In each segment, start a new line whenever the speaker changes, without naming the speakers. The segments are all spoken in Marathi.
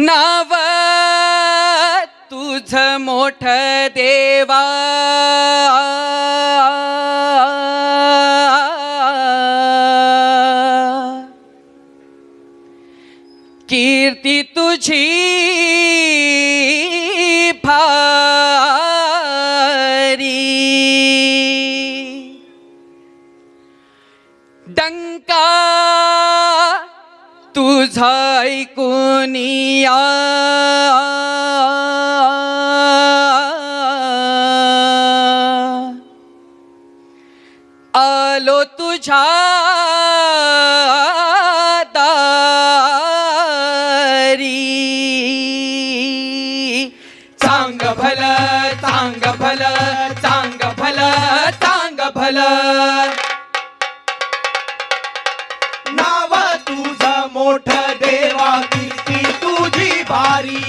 नाव तुझ मोठ देवा. कीर्ती तुझी भारी डंका तुझा ऐकून आलो तुझ्या दारी. चांग भल चांग भल चांग भल चांग भल
मोठ देवा कीर्ती तुझी भारी.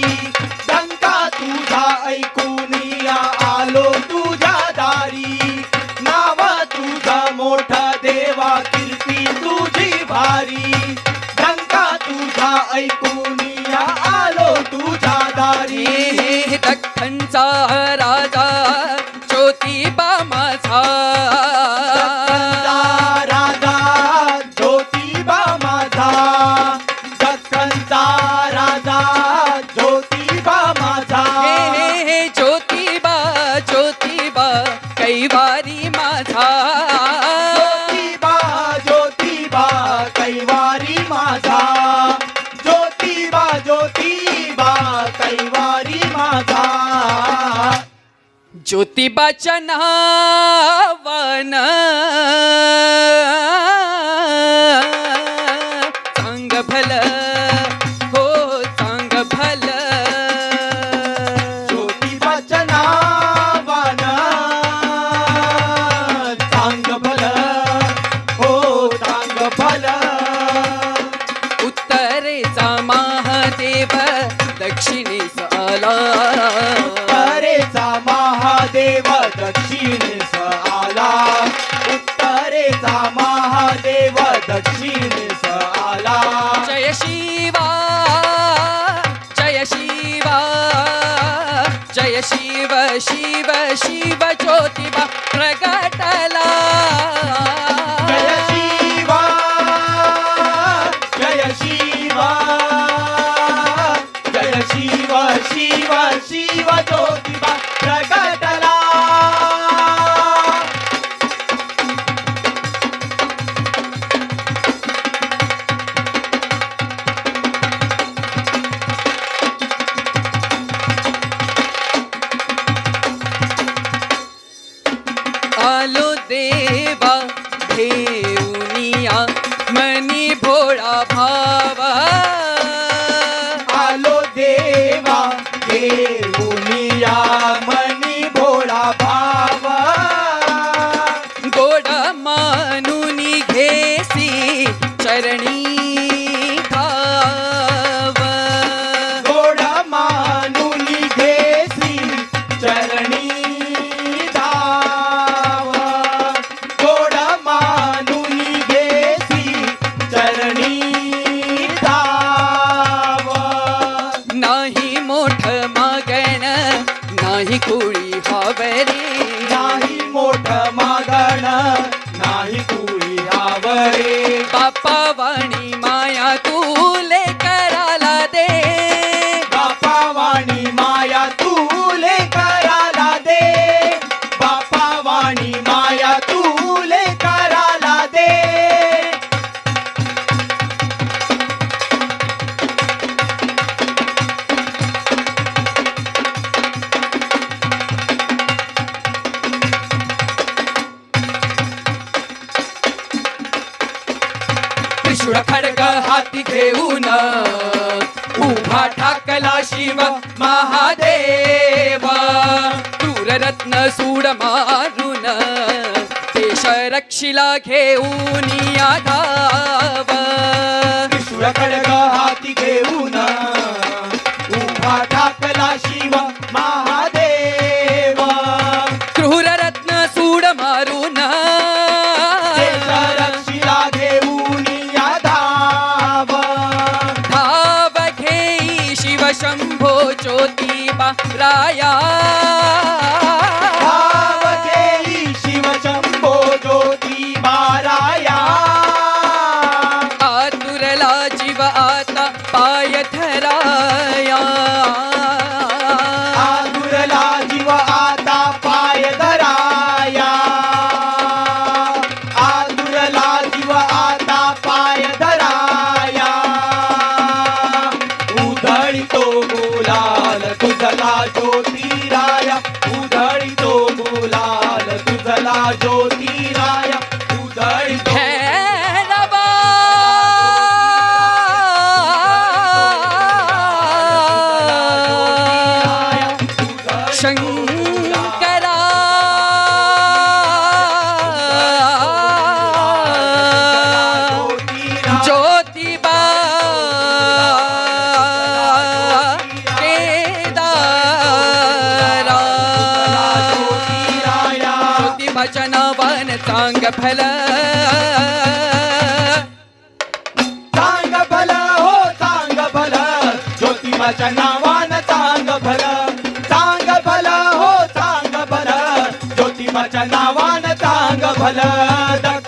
डंका तुझा ऐकून या आलो तुझ्या दारी. नाव तुझा मोठ देवा कीर्ती तुझी भारी. डंका तुझा ऐकून
कैवारी माझा ज्योतिबाच्या नावान चांग भल हो चांग भल.
ज्योतिबाच्या नावानं चांग भल हो चांग भल.
उत्तरेचा महादेव शिव शिव ज्योतिबा प्रगटला आलो देवा घेऊनिया मनी भोळा भावा मोठ मागण. नाही कुळी हावरी.
नाही मोठ मागण नाही कुळी आवरे
बापा वाणी त्रिशूळ खडग हाती घेऊन उभा ठाकला शिव महादेव. क्रूररत्न सूड मारून देश रक्षिला घेऊन या धाव.
त्रिशूळ खडग रा ज्योतिराया उधळीतो गुलाल तुझला ज्योतिराया उधळीतो
भैरवा शंकरा भला फल।
चांग भल हो चांग भल। ज्योतिबाच्या नावानं चांग भला। चांग भला हो चांग भल। ज्योतिबाच्या नावानं चांग भला।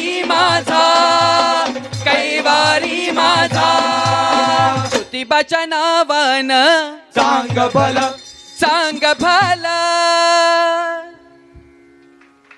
कैवारी माझा कैवारी माझा. ज्योतिबाच्या नावान
चांग भल
सांग भला